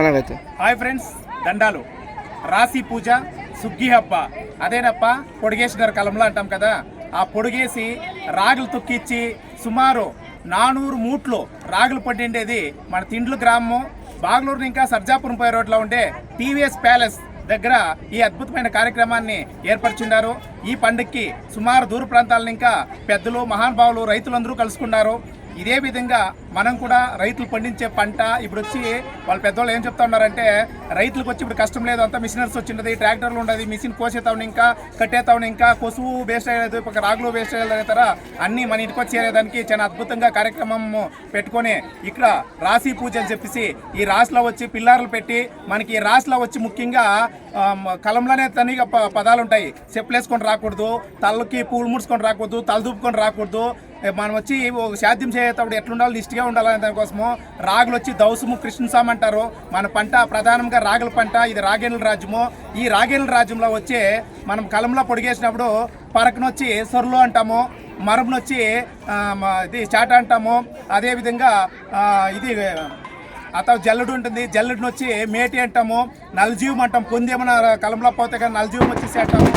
అలాగైతే. Hi friends దండాలు. రాశి పూజ సుగ్గి హబ్బ. అదేనప్ప పొడిగేసినారు కలంలో అంటాం కదా. ఆ పొడిగేసి రాగులు తొక్కిచ్చి సుమారు నానూరు మూట్లు రాగులు పట్టిండేది మన తిండ్లు గ్రామం బాగలూరు ఇంకా సర్జాపురం పోయే రోడ్లో ఉండే టీవీఎస్ ప్యాలెస్ దగ్గర ఈ అద్భుతమైన కార్యక్రమాన్ని ఏర్పరిచున్నారు ఈ పండుగకి సుమారు దూర ప్రాంతాల ఇంకా పెద్దలు మహానుభావులు రైతులందరూ కలుసుకున్నారు. ఇదే విధంగా మనం కూడా రైతులు పండించే పంట ఇప్పుడు వచ్చి వాళ్ళ పెద్దవాళ్ళు ఏం చెప్తా ఉన్నారంటే రైతులకు వచ్చి ఇప్పుడు కష్టం లేదు అంతా మిషనరీస్ వచ్చింది ట్రాక్టర్లు ఉండదు మిషన్ కోసేతా ఇంకా కట్టేతా ఇంకా కొసువు వేస్ట్ అయ్యేది ఒక రాగులు వేస్ట్ అయ్యేది తర అన్నీ మన ఇంటికి వచ్చేదానికి చేరేదానికి చాలా అద్భుతంగా కార్యక్రమం పెట్టుకొని ఇక్కడ రాశి పూజ అని చెప్పేసి ఈ రాశిలో వచ్చి పిల్లర్లు పెట్టి మనకి ఈ రాశిలో వచ్చి ముఖ్యంగా కలంలోనే తనిగా ప- పదాలు ఉంటాయి చెప్పులేసుకొని రాకూడదు తలకి పూలు ముడుచుకొని రాకూడదు తలదూపుకొని రాకూడదు మనం వచ్చి సాధ్యం చేసేటప్పుడు ఎట్లుండాలి నిష్టిగా ఉండాలనే దానికోసము రాగులు వచ్చి దౌసము కృష్ణసాం అంటారు. మన పంట ప్రధానంగా రాగుల పంట ఇది రాగేణుల రాజ్యము. ఈ రాగేణుల రాజ్యంలో వచ్చి మనం కలంలో పొడిగేసినప్పుడు పరకనొచ్చి సొర్లు అంటాము మరమునొచ్చి ఇది చాట అంటాము. అదేవిధంగా ఇది అతను జల్లుడు ఉంటుంది జల్లుడిని వచ్చి మేటి అంటాము. నలజీవం అంటాం పొందేమన్నా కలంలో పోతే కానీ నలజీవం వచ్చేసి అంటాము.